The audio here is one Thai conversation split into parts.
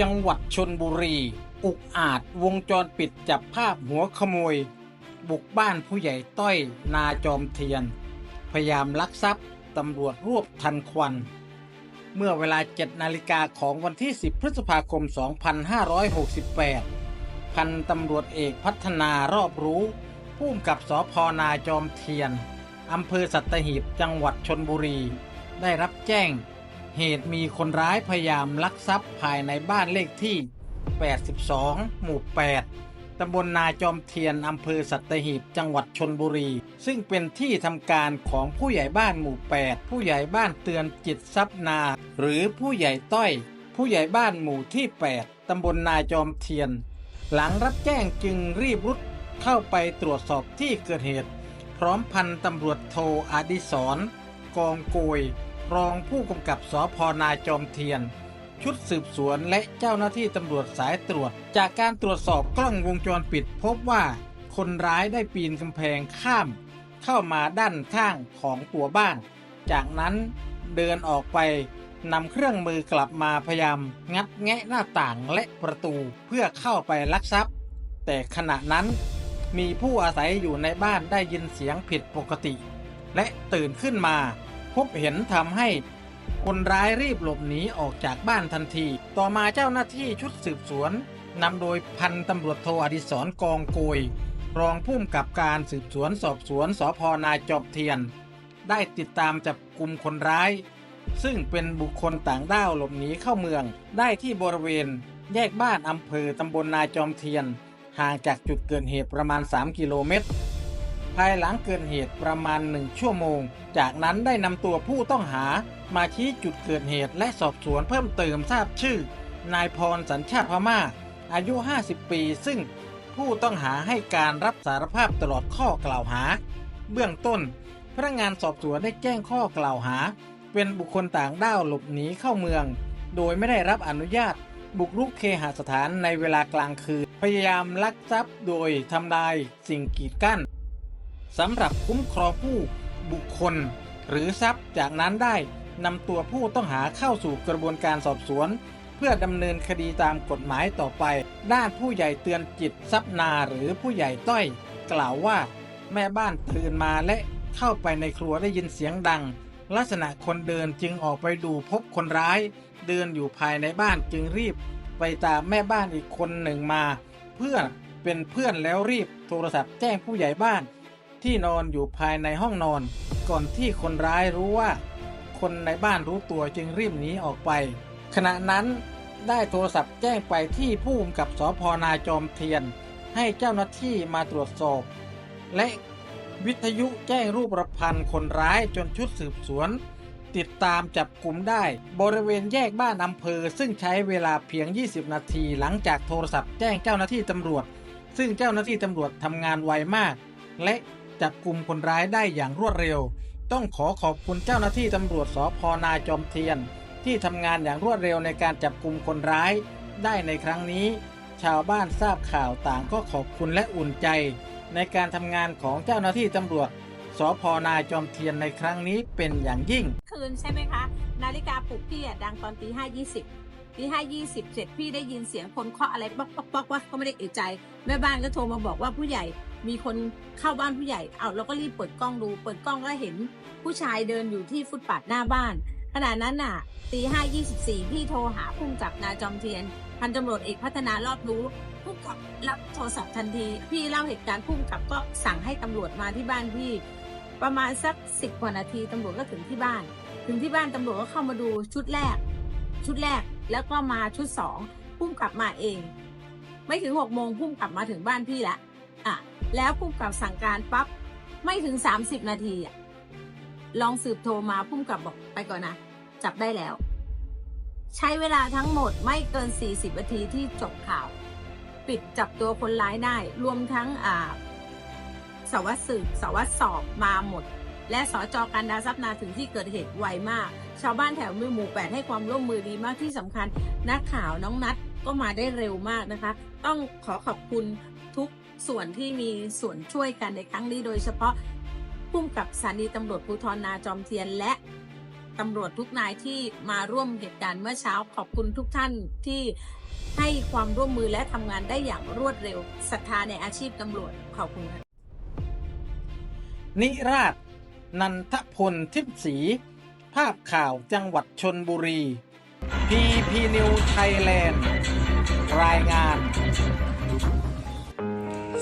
จังหวัดชนบุรี อุกอาจวงจรปิดจับภาพหัวขโมย บุกบ้านผู้ใหญ่ต้อยนาจอมเทียน พยายามลักทรัพย์ตำรวจรวบทันควัน เมื่อเวลา 7 นาฬิกาของวันที่ 10 พฤษภาคม 2568 พันตำรวจเอกพัฒนารอบรู้ผู้กำกับสพนาจอมเทียนอำเภอสัตหีบจังหวัดชนบุรี ได้รับแจ้ง เหตุมีคนร้ายพยายามลักทรัพย์ภายในบ้านเลขที่ 82 หมู่ 8 ตำบลนาจอมเทียน อำเภอสัตหีบ จังหวัดชนบุรี ซึ่งเป็นที่ทำการของผู้ใหญ่บ้านหมู่ 8 ผู้ใหญ่บ้านเตือนจิตทรัพย์นา หรือผู้ใหญ่ต้อย ผู้ใหญ่บ้านหมู่ที่ 8 ตำบลนาจอมเทียน หลังรับแจ้งจึงรีบรุดเข้าไปตรวจสอบที่เกิดเหตุ พร้อมพันตำรวจโทอดิศรกองโกย รองผู้กำกับสพนาจอมเทียน ชุดสืบสวนและเจ้าหน้าที่ตำรวจสายตรวจ จากการตรวจสอบกล้องวงจรปิด พบว่าคนร้ายได้ปีนกำแพงข้าม เข้ามาด้านข้างของตัวบ้าน จากนั้นเดินออกไปนำเครื่องมือกลับมาพยายามงัดแงะหน้าต่างและประตูเพื่อเข้าไปลักทรัพย์ แต่ขณะนั้นมีผู้อาศัยอยู่ในบ้านได้ยินเสียงผิดปกติ และตื่นขึ้นมา พบเห็นทำให้คนร้ายรีบหลบหนีออกจากบ้านทันที ต่อมาเจ้าหน้าที่ชุดสืบสวนนำโดยพันตำรวจโทอดิศรกองโกย รองผู้กำกับการสืบสวนสอบสวนสพนาจอบเทียน ได้ติดตามจับกลุ่มคนร้าย ซึ่งเป็นบุคคลต่างด้าวหลบหนีเข้าเมือง ได้ที่บริเวณ แยกบ้านอำเภอตำบลนาจอมเทียน ห่างจากจุดเกิดเหตุประมาณ 3 กิโลเมตร ภายหลังเกิดเหตุประมาณหนึ่งชั่วโมง จากนั้นได้นำตัวผู้ต้องหา มาชี้จุดเกิดเหตุและสอบสวนเพิ่มเติมทราบชื่อ นายพรสัญชาติพม่า อายุ 50 ปี ซึ่งผู้ต้องหาให้การรับสารภาพตลอดข้อกล่าวหา เบื้องต้น พนักงานสอบสวนได้แจ้งข้อกล่าวหา เป็นบุคคลต่างด้าวหลบหนีเข้าเมือง โดยไม่ได้รับอนุญาต บุกรุกเคหสถานในเวลากลางคืน พยายามลักทรัพย์โดยทำลายสิ่งกีดกั้น สำหรับคุ้มครองผู้บุคคล หรือทรัพย์จากนั้นได้นำตัวผู้ต้องหาเข้าสู่กระบวนการสอบสวน เพื่อดำเนินคดีตามกฎหมายต่อไป ด้านผู้ใหญ่เตือนจิตทรัพนาหรือผู้ใหญ่ต้อย กล่าวว่า แม่บ้านตื่นมาและเข้าไปในครัวได้ยินเสียงดัง ลักษณะคนเดินจึงออกไปดูพบคนร้าย เดินอยู่ภายในบ้านจึงรีบ ไปตามแม่บ้านอีกคนหนึ่งมา เพื่อเป็นเพื่อนแล้วรีบโทรศัพท์แจ้งผู้ใหญ่บ้าน ที่นอนอยู่ภายในห้องนอน ก่อนที่คนร้ายรู้ว่า คนในบ้านรู้ตัวจึงรีบหนีออกไป ขณะนั้นได้โทรศัพท์แจ้งไปที่ผู้กำกับสพนาจอมเทียน ให้เจ้าหน้าที่มาตรวจสอบ และวิทยุแจ้งรูปประพันธ์คนร้ายจนชุดสืบสวน ติดตามจับกลุ่มได้ บริเวณแยกบ้านอำเภอ ซึ่งใช้เวลาเพียง 20 นาที หลังจากโทรศัพท์แจ้งเจ้าหน้าที่ตำรวจ ซึ่งเจ้าหน้าที่ตำรวจทำงานไวมาก และ จับกลุ่มคนร้ายได้อย่างรวดเร็ว ต้องขอขอบคุณเจ้าหน้าที่ตำรวจสพนาจอมเทียน ที่ทำงานอย่างรวดเร็วในการจับกลุ่มคนร้ายได้ในครั้งนี้ ชาวบ้านทราบข่าวต่างก็ขอบคุณและอุ่นใจ ในการทำงานของเจ้าหน้าที่ตำรวจสพนาจอมเทียนในครั้งนี้เป็นอย่างยิ่ง คืนใช่ไหมคะ นาฬิกาปลุกพี่อะดังตอนตีห้ายี่สิบตีห้ายี่สิบเสร็จพี่ได้ยินเสียงคนเคาะอะไรป๊อกป๊อกป๊อกว่าก็ไม่ได้เอะใจ แม่บ้านก็โทรมาบอกว่าผู้ใหญ่ มีคนเข้าบ้านผู้ใหญ่เอาเราก็รีบเปิดกล้องดู เปิดกล้องก็เห็นผู้ชายเดินอยู่ที่ฟุตปาดหน้าบ้านขณะนั้นน่ะตีห้ายี่สิบสี่พี่โทรหาพุ่งจับนาจอมเทียน พันตำรวจเอกพัฒนารอบรู้พุ่งกับรับโทรศัพท์ทันที พี่เล่าเหตุการณ์พุ่งกับก็สั่งให้ตำรวจมาที่บ้านพี่ ประมาณสักสิบกว่านาทีตำรวจก็ถึงที่บ้าน ถึงที่บ้านตำรวจก็เข้ามาดูชุดแรก ชุดแรกแล้วก็มาชุดสองพุ่มกลับมาเอง ไม่ถึงหกโมงพุ่มกลับมาถึงบ้านพี่ละ อะ แล้วพุ่มกลับสั่งการปั๊บไม่ถึงสามสิบนาทีอะลองสืบโทรมาพุ่มกลับบอกไปก่อนนะ จับได้แล้ว ใช้เวลาทั้งหมดไม่เกิน 40 นาทีที่จบข่าว ปิดจับตัวคนร้ายได้ รวมทั้งอ่าสารวัสดสืบสารวัสดสอบมาหมด และสจการดาทรัพย์นาถึงที่เกิดเหตุไวมาก ชาวบ้านแถวมือหมู่แปดให้ความร่วมมือดีมากที่สำคัญ นักข่าวน้องนัดก็มาได้เร็วมากนะคะ ต้องขอขอบคุณทุก ส่วนที่มีส่วนช่วยกันในครั้งนี้โดยเฉพาะพุ่มกับสถานีตำรวจภูธรนาจอมเทียนและตำรวจทุกนายที่มาร่วมเหตุการณ์เมื่อเช้าขอบคุณทุกท่านที่ให้ความร่วมมือและทำงานได้อย่างรวดเร็วศรัทธาในอาชีพตำรวจขอบคุณค่ะนิราช นันทพลทิพย์ศรีภาพข่าวจังหวัดชนบุรี PP New Thailand รายงาน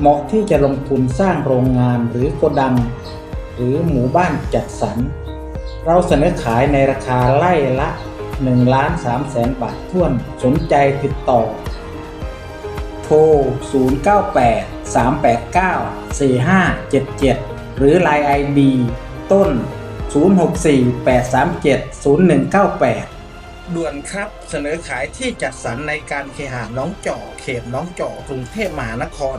เหมาะที่จะลงทุนสร้างโรงงานหรือโกดัง หรือหมู่บ้านจัดสรร เราเสนอขายในราคาไล่ละ1ล้าน3แสนบาทท้วนสนใจติดต่อ โทร 098 389 4577 หรือ Line ID ต้น 064 837 0198 ด่วนครับเสนอขายที่จัดสรรในการเคหะน้องจอเขตน้องจอกรุงเทพมหานคร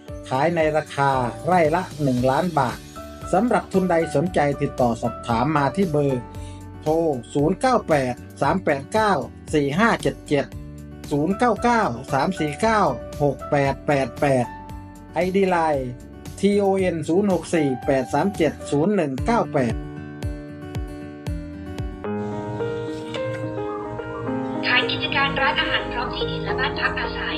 ขายในราคาไร่ละ 1 ล้านบาทสำหรับทุนใดสนใจติดต่อสอบถามมาที่เบอร์ โทร 098 389 4577 099 349 6888 ID Line TON 064 837 0198ขายกิจการร้านอาหารพร้อมที่ดินและบ้านพักอาศัย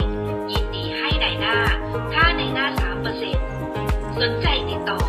ง ค่าในหน้า 3%สนใจติดต่อ